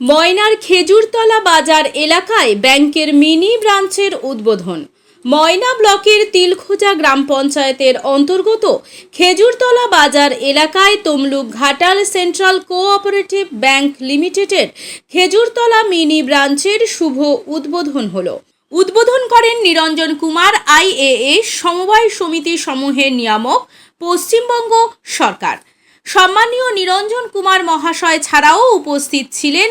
ময়নার খেজুরতলা বাজার এলাকায় ব্যাংকের মিনি ব্রাঞ্চের উদ্বোধন। ময়না ব্লকের তিলখোজা গ্রাম পঞ্চায়েতের অন্তর্গত খেজুরতলা বাজার এলাকায় Tamluk Ghatal central cooperative bank লিমিটেডের খেজুরতলা মিনি ব্রাঞ্চের শুভ উদ্বোধন হলো। উদ্বোধন করেন নিরঞ্জন কুমার, আইএএ, সমবায় সমিতি সমূহের নিয়ামক, পশ্চিমবঙ্গ সরকার। সম্মানীয় নিরঞ্জন কুমার মহাশয় ছাড়াও উপস্থিত ছিলেন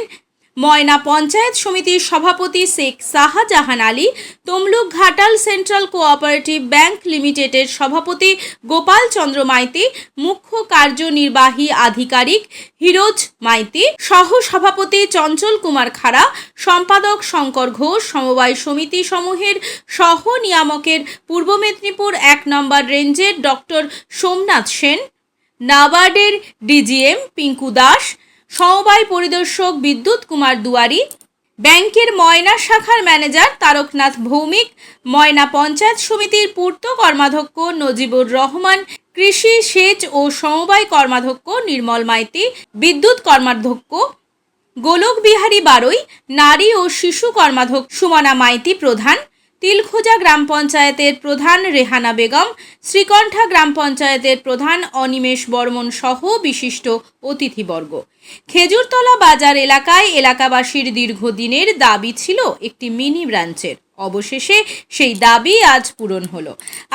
ময়না পঞ্চায়েত সমিতির সভাপতি Sheikh Shahjahan Ali, Tamluk Ghatal central cooperative bank লিমিটেডের সভাপতি গোপাল চন্দ্র মাইতি, মুখ্য কার্যনির্বাহী আধিকারিক হিরোজ মাইতি, সহ সভাপতি চঞ্চল কুমার খাড়া, সম্পাদক শঙ্কর ঘোষ, সমবায় সমিতি সমূহের সহ নিয়ামকের পূর্ব মেদিনীপুর এক নম্বর রেঞ্জের ডক্টর সোমনাথ সেন নাবার্ডের ডিজিএম পিঙ্কু দাস, সমবায় পরিদর্শক বিদ্যুৎ কুমার দুয়ারি, ব্যাংকের ময়না শাখার ম্যানেজার তারকনাথ ভৌমিক, ময়না পঞ্চায়েত সমিতির পূর্ত কর্মাধ্যক্ষ নজিবুর রহমান, কৃষি সেচ ও সমবায় কর্মাধ্যক্ষ নির্মল মাইতি, বিদ্যুৎ কর্মাধ্যক্ষ গোলক বিহারী বারই, নারী ও শিশু কর্মাধ্যক্ষ সুমনা মাইতি প্রধান। তিলখোজা গ্রাম পঞ্চায়েতের প্রধান রেহানা বেগম, শ্রীকণ্ঠা গ্রাম পঞ্চায়েতের প্রধান অনিমেষ বর্মন সহ বিশিষ্ট অতিথিবর্গ। খেজুরতলা বাজার এলাকায় এলাকাবাসীর দীর্ঘদিনের দাবি ছিল একটি মিনি ব্রাঞ্চের। অবশেষে সেই দাবি আজ পূরণ হলো।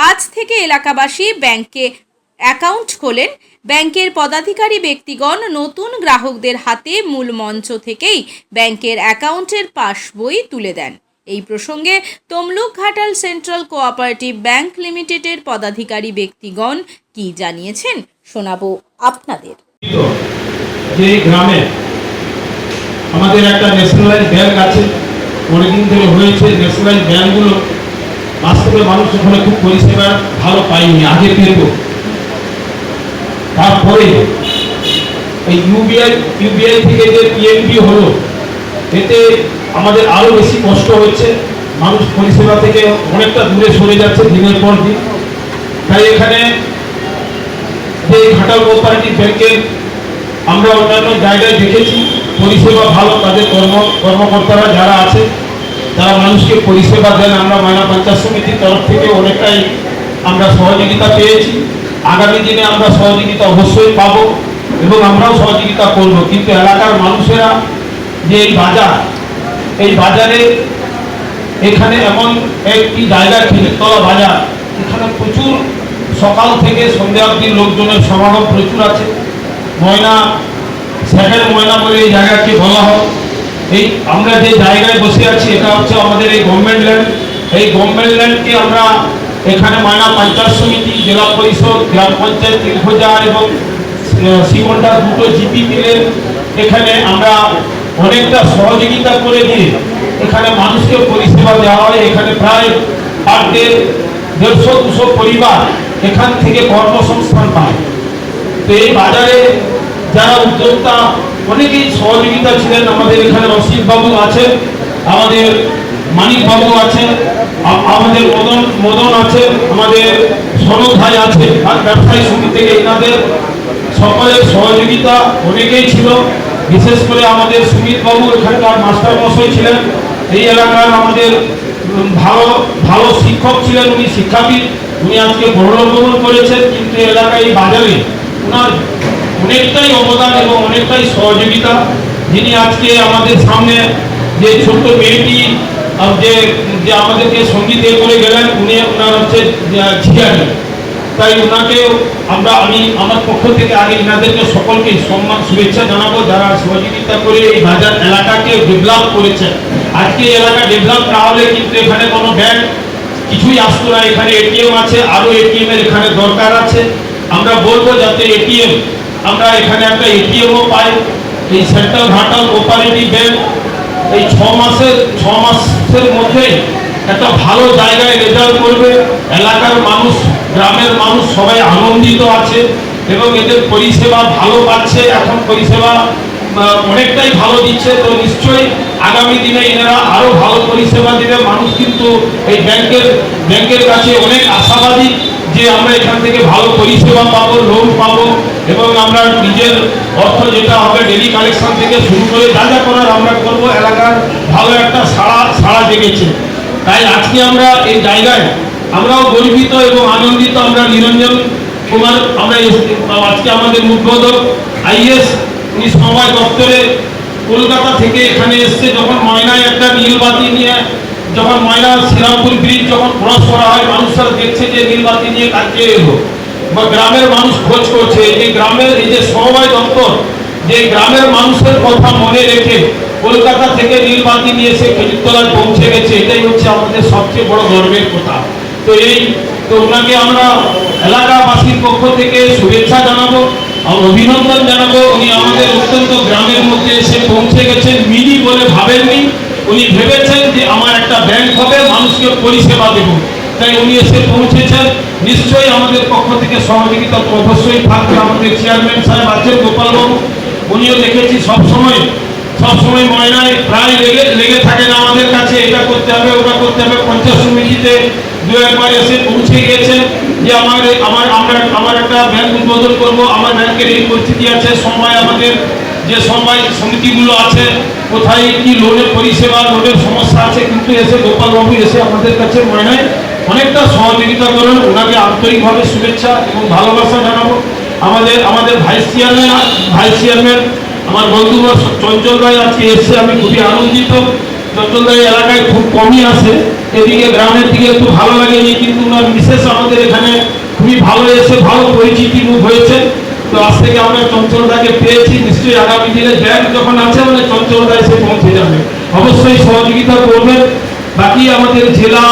আজ থেকে এলাকাবাসী ব্যাংকে অ্যাকাউন্ট খোলেন। ব্যাংকের পদাধিকারী ব্যক্তিগণ নতুন গ্রাহকদের হাতে মূল মঞ্চ থেকেই ব্যাংকের অ্যাকাউন্টের পাসবই তুলে দেন। এই প্রসঙ্গে Tamluk Ghatal central cooperative bank লিমিটেডের পদাধিকারী ব্যক্তিগণ কি জানিয়েছেন শোনাবো আপনাদের। যে গ্রামে আমাদের একটা ন্যাশনালাইজ ব্যাংক আছে, অনেকদিন ধরে হয়েছে ন্যাশনালাইজ ব্যাংকগুলো বাস্তবে মানুষ ওখানে খুব পরিষেবা ভালো পায়নি, আগে পেত। তারপরে এই ইউবিআই ইউবিআই থেকে যে পিএনবি হলো, এতে আমাদের আরও বেশি কষ্ট হচ্ছে। মানুষ পরিষেবা থেকে অনেকটা দূরে সরে যাচ্ছে দিনের পর দিন। তাই এখানে যে ঘাটাল কোঅপারেটিভ ব্যাংকের আমরা অন্যান্য জায়গায় দেখেছি পরিষেবা ভালো, তাদের কর্ম, কর্মকর্তারা যারা আছে, তারা মানুষকে পরিষেবা দেন। আমরা ময়না পঞ্চায়েত সমিতির তরফ থেকে অনেকটাই আমরা সহযোগিতা পেয়েছি। আগামী দিনে আমরা সহযোগিতা অবশ্যই পাব এবং আমরাও সহযোগিতা করব। কিন্তু এলাকার মানুষেরা যে এই বাজার এই বাজারে এখানে এমন একটি জায়গা তলা বাজার। এখানে প্রচুর সকাল থেকে সন্ধ্যা অবধি লোকজনের সমাগম প্রচুর আছে। ময়না সেকেন্ড ময়না বলে এই জায়গাকে বলা হয়। এই আমরা যে জায়গায় বসে আছি, এটা হচ্ছে আমাদের এই গভর্নমেন্ট ল্যান্ড। এই গভর্নমেন্ট ল্যান্ডকে আমরা এখানে ময়না পঞ্চায়েত সমিতি, জেলা পরিষদ, গ্রাম পঞ্চায়েত তিলখোজা এবং শ্রীমন্ডা দুটো জিপি মিলে এখানে আমরা অনেকটা সহযোগিতা করে দিয়ে এখানে মানুষকে পরিষেবা দেওয়া হয়। এখানে প্রায় পার দেড়শো দুশো পরিবার এখান থেকে কর্মসংস্থান পায়। তো এই বাজারে যারা উদ্যোক্তা, অনেকেই সহযোগিতা ছিলেন। আমাদের এখানে রশিদ বাবু আছে আমাদের মানিক বাবু আছে আমাদের মদন মদন আছে আমাদের সনদ ভাই আছে আর ব্যবসায়ী সমিতি থেকে এনাদের সকলের সহযোগিতা অনেকেই ছিল। বিশেষ করে আমাদের সুমিত বাবু এখানকার মাস্টার মশাই ছিলেন। এই এলাকার আমাদের ভালো ভালো শিক্ষক ছিলেন উনি, শিক্ষাবিদ। উনি আজকে গৌরবগ্রহণ করেছেন, কিন্তু এলাকায় বাজারে ওনার অনেকটাই অবদান এবং অনেকটাই সহযোগিতা। যিনি আজকে আমাদের সামনে যে ছোট্ট মেয়েটি যে আমাদেরকে সংগীত করে গেলেন, উনি ওনার হচ্ছে ঝিয়ানি তাই ওনাকে আমরা, আমি আমার পক্ষ থেকে আগে এনাদেরকে সকলকে সম্মান, শুভেচ্ছা জানাব যারা সহযোগিতা করে এই বাজার এলাকাকে ডেভেলপ করেছেন। আজকে এলাকা ডেভেলপ না হলে কিন্তু এখানে কোনো ব্যাংক কিছুই আসতো না। এখানে এটিএম আছে, আরও এটিএম এর এখানে দরকার আছে। আমরা বলব যাতে এটিএম, আমরা এখানে একটা এটিএমও পাই। এই সেন্ট্রাল ঘাটাল কোপারেটিভ ব্যাংক এই ছ মাসের ছ মাসের মধ্যে একটা ভালো জায়গায় রেজাল্ট করবে। এলাকার মানুষ, গ্রামের মানুষ সবাই আনন্দিত আছে এবং এদের পরিষেবা ভালো পাচ্ছে। এখন পরিষেবা অনেকটাই ভালো দিচ্ছে। তো নিশ্চয়ই আগামী দিনে এনারা আরও ভালো পরিষেবা দিবে। মানুষ কিন্তু এই ব্যাংকের ব্যাংকের কাছে অনেক আশাবাদী যে আমরা এখান থেকে ভালো পরিষেবা পাবো লোন পাবো এবং আমরা নিজের অর্থ যেটা হবে ডেলি কালেকশন থেকে শুরু করে যা যা করার আমরা করব। এলাকার ভালো একটা সাড়া সাড়া জেগেছে। তাই আজকে আমরা এই জায়গায় আমরাও গর্বিত এবং আনন্দিত, আমরা নিরঞ্জন কুমার, আমরা আজকে আমাদের উদ্বোধক আইএস, উনি সমবায় দপ্তরে কলকাতা থেকে এখানে এসছে। যখন ময়নায় একটা নীলবাতি নিয়ে, যখন ময়না শ্রীরামপুর ব্রিজ যখন ক্রস করা হয় মানুষরা দেখছে যে নীলবাতি নিয়ে কাজে এলো বা গ্রামের মানুষ খোঁজ করছে। এই গ্রামের, এই যে সমবায় দপ্তর, যে গ্রামের মানুষের কথা মনে রেখে কলকাতা থেকে নীলবাতি নিয়ে এসে খেজুরতলায় পৌঁছে গেছে, এটাই হচ্ছে আমাদের সবচেয়ে বড় গর্বের কথা। তো এই তো ওনাকে আমরা এলাকাবাসীর পক্ষ থেকে শুভেচ্ছা জানাব অভিনন্দন জানাব। উনি আমাদের অত্যন্ত গ্রামের মধ্যে এসে পৌঁছে গেছেন মিনি বলে ভাবেননি। উনি ভেবেছেন যে আমার একটা ব্যাংক হবে, মানুষকে পরিষেবা দেব। তাই উনি এসে পৌঁছেছেন। নিশ্চয়ই আমাদের পক্ষ থেকে সহযোগিতা অবশ্যই থাকবে। আমাদের চেয়ারম্যান সাহেব আছেন গোপালবাবু। উনিও দেখেছি সবসময় সবসময় ময়নায় প্রায় লেগে লেগে থাকেন আমাদের কাছে। এটা করতে হবে, ওটা করতে হবে। পঞ্চায়েত সমিতিতে দু একবার এসে পৌঁছে গেছেন যে আমার আমার আমরা আমার একটা ব্যাংক উদ্বোধন করব। আমার ব্যাংকের এই পরিস্থিতি আছে। সময় আমাদের যে সময় সমিতিগুলো আছে, কোথায় কি লোনের পরিষেবা, লোনের সমস্যা আছে, কিন্তু এসে গোপালবাবু এসে আমাদের কাছে ময়নায় অনেকটা সহযোগিতা করেন। ওনাকে আন্তরিকভাবে শুভেচ্ছা এবং ভালোবাসা জানাব। আমাদের আমাদের ভাইস চেয়ারম্যান ভাইস চেয়ারম্যান আমার বন্ধু চঞ্চল রায় আজকে এসে আমি খুবই আনন্দিত। চঞ্চল রায় এলাকায় খুব কমই আসে এদিকে গ্রামের দিকে একটু ভালো লাগেনি, কিন্তু ওনার বিশেষ আমাদের এখানে খুবই ভালো এসে ভালো পরিচিতি মুখ হয়েছে। তো আজ থেকে আমরা চঞ্চলদাকে পেয়েছি, নিশ্চয়ই আগামী দিনে ব্যাংক যখন আছে মানে চঞ্চলদা এসে পৌঁছে যাবে। অবশ্যই সহযোগিতা করবেন। বাকি আমাদের জেলা,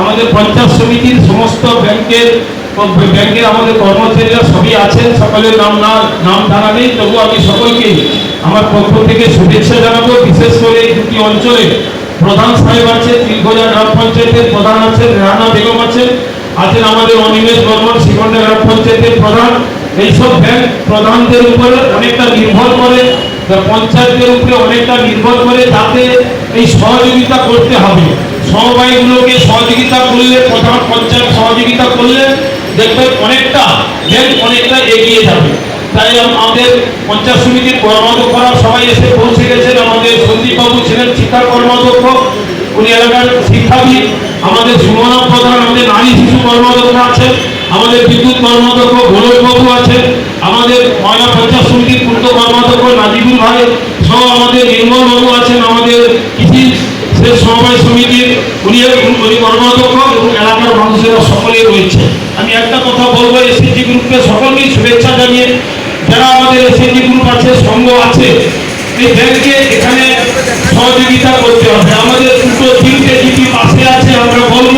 আমাদের পঞ্চায়েত সমিতির সমস্ত ব্যাংকের ব্যাংকের আমাদের কর্মচারীরা সবই আছেন, সকলের নাম না, নাম জানা নেই, তবু আমি সকলকে আমার পক্ষ থেকে শুভেচ্ছা জানাব। বিশেষ করে এই দুটি অঞ্চলে প্রধান সাহেব আছে তিলগোজা গ্রাম পঞ্চায়েতের প্রধান আছেন, রানা বেগম আছেন আছেন আমাদের অনিমেষ বর্মন শ্রীকণ্ডা গ্রাম পঞ্চায়েতের প্রধান। এইসব ব্যাংক প্রধানদের উপরে অনেকটা নির্ভর করে পঞ্চায়েতের উপরে অনেকটা নির্ভর করে তাতে এই সহযোগিতা করতে হবে। সমবায়গুলোকে সহযোগিতা করলে, প্রধান পঞ্চায়েত সহযোগিতা করলে দেখবেন অনেকটা ব্যাংক অনেকটা এগিয়ে যাবে। তাই আমাদের পঞ্চায়েত সমিতির কর্মাধ্যক্ষরা সবাই এসে পৌঁছে গেছেন। আমাদের সন্দীপবাবু ছিলেন শিক্ষা কর্মাধ্যক্ষ। উনি এলাকার শিক্ষাবিদ। আমাদের সুমনা প্রধান, আমাদের নারী শিশু কর্মাধ্যক্ষ আছেন। আমাদের বিদ্যুৎ কর্মাধ্যক্ষ গোলকবাবু আছেন। আমাদের ময়না পঞ্চায়েত সমিতির পূর্ত কর্মাধ্যক্ষ নাজিবুল ভাই সহ আমাদের নির্মল বাবু আছেন। আমাদের কৃষি সমবায় সমিতির উনি উনি কর্মাধ্যক্ষ এবং এলাকার মানুষেরা সকলেই রয়েছে। আমি একটা কথা বলব এসএসজি গ্রুপকে সকলকেই শুভেচ্ছা জানিয়ে যারা আমাদের এসএসজি গ্রুপ আছে, সংঘ আছে, এই ব্যাংকে এখানে সহযোগিতা করতে হবে। আমাদের দুটো তিনটে জিপি পাশে আছে, আমরা বলব,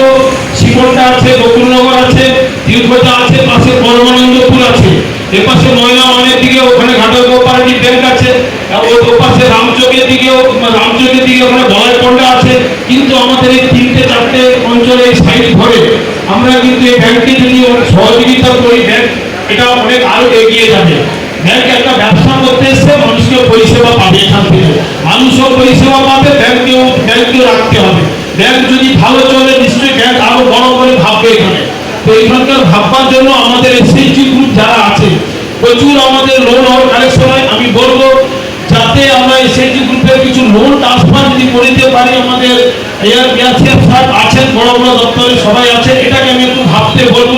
শিকড়টা আছে, বকুলনগর আছে তিরুপতা আছে, পাশে পরমানন্দপুর আছে। এপাশে ময়না অনেক দিকে ওখানে ঘাটাল কোপারেটিভ ব্যাংক আছে ওপাশে রামচকের দিকেও, রামচকের দিকে ওখানে বলাইপন্ডা আছে। কিন্তু আমাদের এই তিনটে, চারটে অঞ্চলে এই সাইড ধরে আমরা কিন্তু এই ব্যাংকে যদি সহযোগিতা করি, ব্যাংক এটা অনেক আরও এগিয়ে যাবে। ব্যাংক একটা ব্যবসা করতে এসছে মানুষকে পরিষেবা পাবে এখান থেকে। মানুষও পরিষেবা পাবে, ব্যাংকেও ব্যাংকেও রাখতে হবে। ব্যাংক যদি ভালো চলে, নিশ্চয়ই ব্যাংক আরও বড় করে ভাববে এখানে। তো এইখানকার ভাববার জন্য আমাদের এসএইচজি গ্রুপ যারা আছে, প্রচুর আমাদের লোন হওয়ার কালেকশন হয়। আমি বলব যাতে আমরা এসএইচজি গ্রুপের কিছু লোন ট্রান্সফার যদি করে দিতে পারি, আমাদের এয়ার গ্যাসের সাহেব আছেন, বড় বড় দপ্তরে সবাই আছে এটাকে আমি একটু ভাবতে বলব।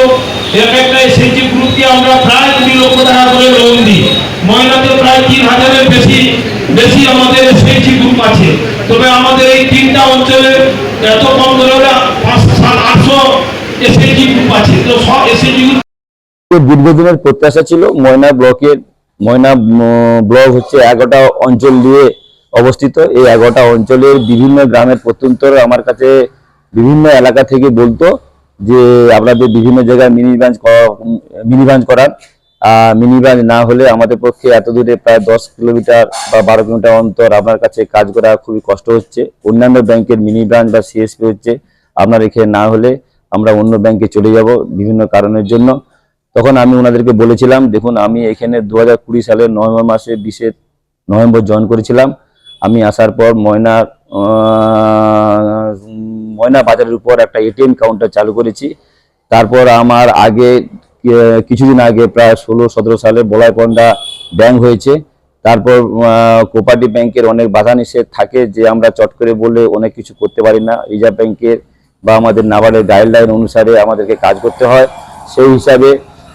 এক একটা এসএইচজি গ্রুপকে আমরা প্রায় কুড়ি লক্ষ টাকা করে লোন দিই। ময়নাতে প্রায় তিন হাজারের বেশি বেশি আমাদের এসএইচজি গ্রুপ আছে। তবে আমাদের এই তিনটা অঞ্চলে এত কম সাত, আটশো এসএইচজি গ্রুপ আছে। তো সব এসএইচজি গ্রুপ দীর্ঘদিনের প্রত্যাশা ছিল ময়না ব্লকের ময়না ব্লক হচ্ছে এগারোটা অঞ্চল দিয়ে অবস্থিত। এই এগারোটা অঞ্চলের বিভিন্ন গ্রামের প্রত্যন্তর আমার কাছে বিভিন্ন এলাকা থেকে বলতো যে, আপনাদের বিভিন্ন জায়গায় মিনি ব্রাঞ্চ মিনি ব্রাঞ্চ করান। মিনি ব্রাঞ্চ না হলে আমাদের পক্ষে এত দূরে প্রায় দশ কিলোমিটার বা বারো কিলোমিটার অন্তর আপনার কাছে কাজ করা খুবই কষ্ট হচ্ছে। অন্যান্য ব্যাংকের মিনি ব্রাঞ্চ বা সিএসপি হচ্ছে, আপনার এখানে না হলে আমরা অন্য ব্যাংকে চলে যাব বিভিন্ন কারণের জন্য। তখন আমি ওনাদেরকে বলেছিলাম, দেখুন, আমি এখানে দু হাজার কুড়ি সালের নভেম্বর মাসে বিশে নভেম্বর জয়েন করেছিলাম। আমি আসার পর ময়না ময়না বাজারের উপর একটা এটিএম কাউন্টার চালু করেছি। তারপর আমার আগে কিছুদিন আগে প্রায় ষোলো, সতেরো সালে বলাইপন্ডা ব্যাংক হয়েছে। তারপর কোপারেটিভ ব্যাংকের অনেক বাধা নিষেধ থাকে যে আমরা চট করে বলে অনেক কিছু করতে পারি না। রিজার্ভ ব্যাংকের বা আমাদের নাবার্ডের গাইডলাইন অনুসারে আমাদেরকে কাজ করতে হয়। সেই হিসাবে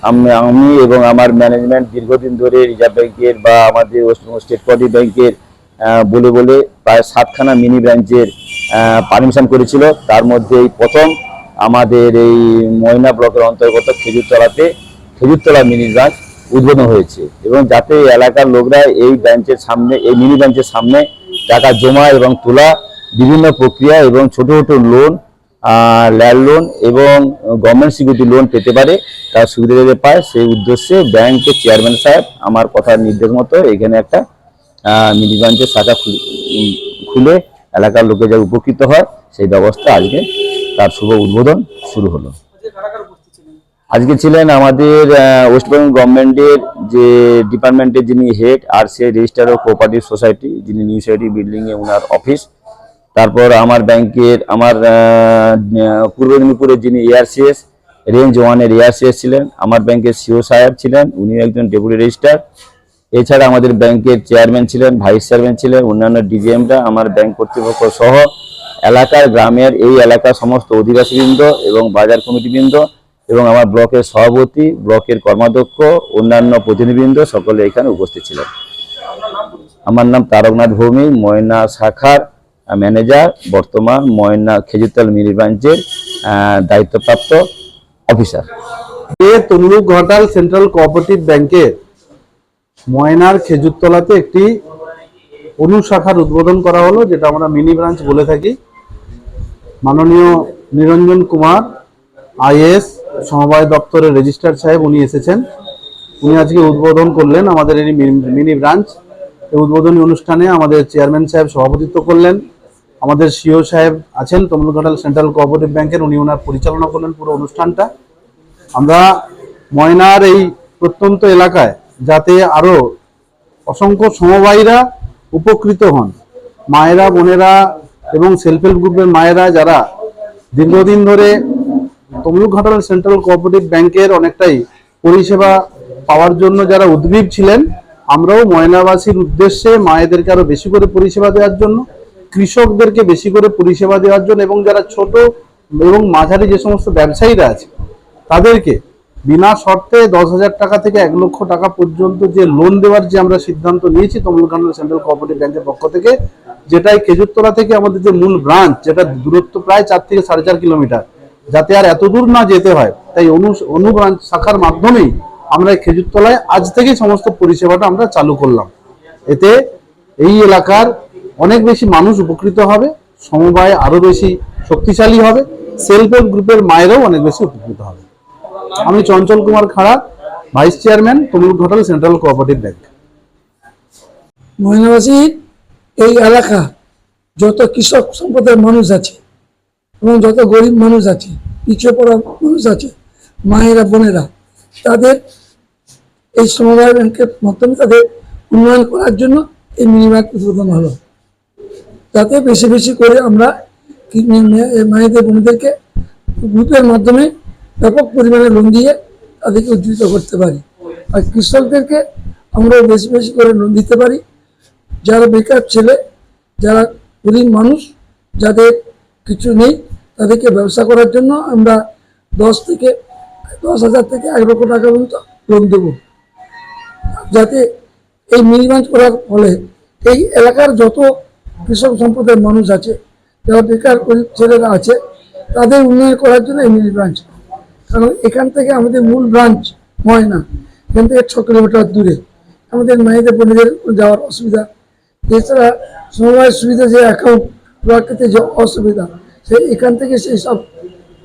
আমি আমি এবং আমার ম্যানেজমেন্ট দীর্ঘদিন ধরে রিজার্ভ ব্যাংকের বা আমাদের ওয়েস্টবেঙ্গল স্টেট কোপারেটিভ ব্যাংকের বলে বলে প্রায় সাতখানা মিনি ব্রাঞ্চের পারমিশন করেছিল। তার মধ্যে এই প্রথম আমাদের এই ময়না ব্লকের অন্তর্গত খেজুরতলাতে খেজুরতলা মিনি ব্রাঞ্চ উদ্বোধন হয়েছে এবং যাতে এলাকার লোকরা এই ব্রাঞ্চের সামনে, এই মিনি ব্রাঞ্চের সামনে টাকা জমা এবং তোলা বিভিন্ন প্রক্রিয়া এবং ছোট ছোট লোন ল্যান্ড লোন এবং গভর্নমেন্ট সিকিউরিটি লোন পেতে পারে তার সুবিধা যাতে পায় সেই উদ্দেশ্যে ব্যাংকের চেয়ারম্যান সাহেব আমার কথার নির্দেশ মতো এখানে একটা মিনি ব্রাঞ্চের শাখা খুলে- খুলে এলাকার লোকে যা উপকৃত হয় সেই ব্যবস্থা আজকে তার শুভ উদ্বোধন শুরু হলো। আজকে ছিলেন? আমাদের ওয়েস্ট বেঙ্গল গভর্নমেন্টের যে ডিপার্টমেন্টের যিনি হেড আর সে রেজিস্টার অফ কোঅপারেটিভ সোসাইটি যিনি নিউ সোসাইটি বিল্ডিংয়ে ওনার অফিস তারপর আমার ব্যাংকের, আমার পূর্ব মেদিনীপুরের যিনি এআরসিএস রেঞ্জ ওয়ানের এআরসিএস ছিলেন, আমার ব্যাংকের সিও সাহেব ছিলেন উনি একজন ডেপুটি রেজিস্ট্রার এছাড়া আমাদের ব্যাংকের চেয়ারম্যান ছিলেন, ভাইস চেয়ারম্যান ছিলেন, অন্যান্য ডিজিএমরা, আমার ব্যাংক কর্তৃপক্ষ সহ এলাকার গ্রামের এই এলাকার সমস্ত অধিবাসীবৃন্দ এবং বাজার কমিটিবৃন্দ এবং আমার ব্লকের সভাপতি, ব্লকের কর্মাধ্যক্ষ, অন্যান্য প্রতিনিধিবৃন্দ সকলে এখানে উপস্থিত ছিলেন। আমার নাম তারকনাথ ভৌমিক, ময়না শাখার ম্যানেজার বর্তমান ময়না খেজুরতাল মিনি ব্রাঞ্চের দায়িত্বপ্রাপ্ত officer Tamluk Ghatal central cooperative ব্যাংকের ময়নার খেজুরতলাতে একটি অনুশাখার উদ্বোধন করা হলো, যেটা আমরা মিনি ব্রাঞ্চ বলে থাকি। মাননীয় নিরঞ্জন কুমার, আইএস সমবায় দপ্তরের রেজিস্ট্রার সাহেব উনি এসেছেন। উনি আজকে উদ্বোধন করলেন আমাদের এই মিনি ব্রাঞ্চ। এই উদ্বোধনী অনুষ্ঠানে আমাদের চেয়ারম্যান সাহেব সভাপতিত্ব করলেন। আমাদের সিও সাহেব আছেন তমলুক ঘাটাল সেন্ট্রাল কোঅপারেটিভ ব্যাংকের, উনি ওনার পরিচালনা করলেন পুরো অনুষ্ঠানটা। আমরা ময়নার এই প্রত্যন্ত এলাকায় যাতে আরও অসংখ্য সমবায়ীরা উপকৃত হন। মায়েরা, বোনেরা এবং সেলফ হেল্প গ্রুপের মায়েরা যারা দীর্ঘদিন ধরে তমলুক ঘাটাল সেন্ট্রাল কোঅপারেটিভ ব্যাংকের অনেকটাই পরিষেবা পাওয়ার জন্য যারা উদ্গ্রীব ছিলেন, আমরাও ময়নাবাসীর উদ্দেশ্যে মায়েদেরকে আরও বেশি করে পরিষেবা দেওয়ার জন্য কৃষকদেরকে বেশি করে পরিষেবা দেওয়ার জন্য এবং যারা ছোট এবং মাঝারি যে সমস্ত ব্যবসায়ীরা আছে, তাদেরকে বিনা শর্তে দশ হাজার টাকা থেকে এক লক্ষ টাকা পর্যন্ত যে লোন দেওয়ার যে আমরা সিদ্ধান্ত নিয়েছি তমলুকান্ড সেন্ট্রাল কোঅপারেটিভ ব্যাংকের পক্ষ থেকে, যেটাই খেজুরতলা থেকে আমাদের যে মূল ব্রাঞ্চ যেটা দূরত্ব প্রায় চার থেকে সাড়ে চার কিলোমিটার, যাতে আর এত দূর না যেতে হয়, তাই অনু অনু ব্রাঞ্চ শাখার মাধ্যমেই আমরা এই খেজুরতলায় আজ থেকেই সমস্ত পরিষেবাটা আমরা চালু করলাম। এতে এই এলাকার অনেক বেশি মানুষ উপকৃত হবে, সমবায় আরও বেশি শক্তিশালী হবে সেলফ হেল্প গ্রুপের মায়েরাও অনেক বেশি উপকৃত হবে। আমি Chanchal Kumar Khara, vice chairman, Tamluk Ghatal central cooperative bank. ময়নাবাসীর এই এলাকা যত কৃষক সম্প্রদায়ের মানুষ আছে এবং যত গরিব মানুষ আছে, পিছিয়ে পড়া মানুষ আছে, মায়েরা, বোনেরা, তাদের এই সমবায় ব্যাংকের মাধ্যমে তাদের উন্নয়ন করার জন্য এই মিনি ব্যাংক উদ্বোধন হলো। যাতে বেশি বেশি করে আমরা মায়েদের, বোনদেরকে গ্রুপের মাধ্যমে ব্যাপক পরিমাণে লোন দিয়ে তাদেরকে উজ্জীবিত করতে পারি। আর কৃষকদেরকে আমরা বেশি বেশি করে লোন দিতে পারি। যারা বেকার ছেলে, যারা গরিব মানুষ, যাদের কিছু নেই, তাদেরকে ব্যবসা করার জন্য আমরা দশ থেকে, দশ হাজার থেকে এক লক্ষ টাকা পর্যন্ত লোন দেবো। যাতে এই মিনিমাম করার ফলে এই এলাকার যত কৃষক সম্প্রদায়ের মানুষ আছে, যারা বেকার ছেলেরা আছে, তাদের উন্নয়ন করার জন্য এই মিনি ব্রাঞ্চ কারণ এখান থেকে আমাদের মূল ব্রাঞ্চ হয় না। এখান থেকে ছ কিলোমিটার দূরে। আমাদের মায়েদের, বোনেদের যাওয়ার অসুবিধা। এছাড়া সমবায় সুবিধা যে অ্যাকাউন্ট খোলা ক্ষেত্রে যে অসুবিধা, সেই এখান থেকে সেই সব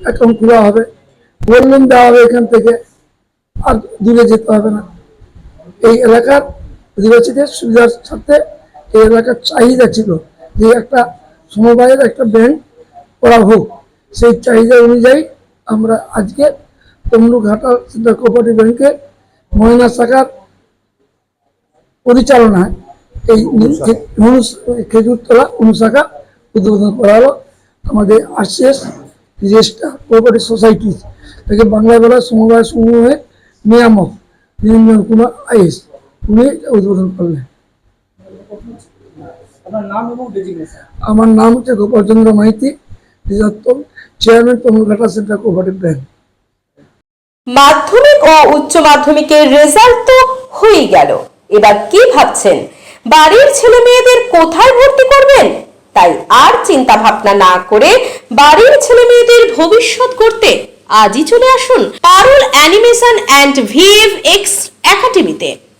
অ্যাকাউন্ট খোলা হবে। গোল্ড লোন দেওয়া হবে এখান থেকে। আর দূরে যেতে হবে না। এই এলাকার অধিবাসীদের সুবিধার সাথে এই এলাকার চাহিদা ছিল যে একটা সমবায়ের একটা ব্যাংক করা হোক। সেই চাহিদা অনুযায়ী আমরা আজকে তমলুক ঘাটা সেন্ট্রাল কোঅপারেটিভ ব্যাংকের ময়না শাখার পরিচালনায় এই খেজুরতলা অনুশাখা উদ্বোধন করা হলো। আমাদের আরসিএস রেজিস্টার কোঅপারেটিভ সোসাইটি তাকে বাংলায় বলা সমবায় সমূহে নিয়ামক নিরঞ্জন কুমার আইএস। উনি উদ্বোধন করলেন। আমার নাম হচ্ছে গোপালচন্দ্র মাইতি নিজাত্তম চেয়ারম্যান তমলঘাটা সেন্ট্রাল কোঅপারেটিভ ব্যাংক মাধ্যমিক ও উচ্চ মাধ্যমিকের রেজাল্ট তো হয়েই গেল। এবার কি ভাবছেন? বাড়ির ছেলে মেয়েদের কোথায় ভর্তি করবেন? তাই আর চিন্তা ভাবনা না করে বাড়ির ছেলে মেয়েদের ভবিষ্যৎ করতে আজই চলে আসুন পারুল অ্যানিমেশন অ্যান্ড ভিএফএক্স একাডেমিতে।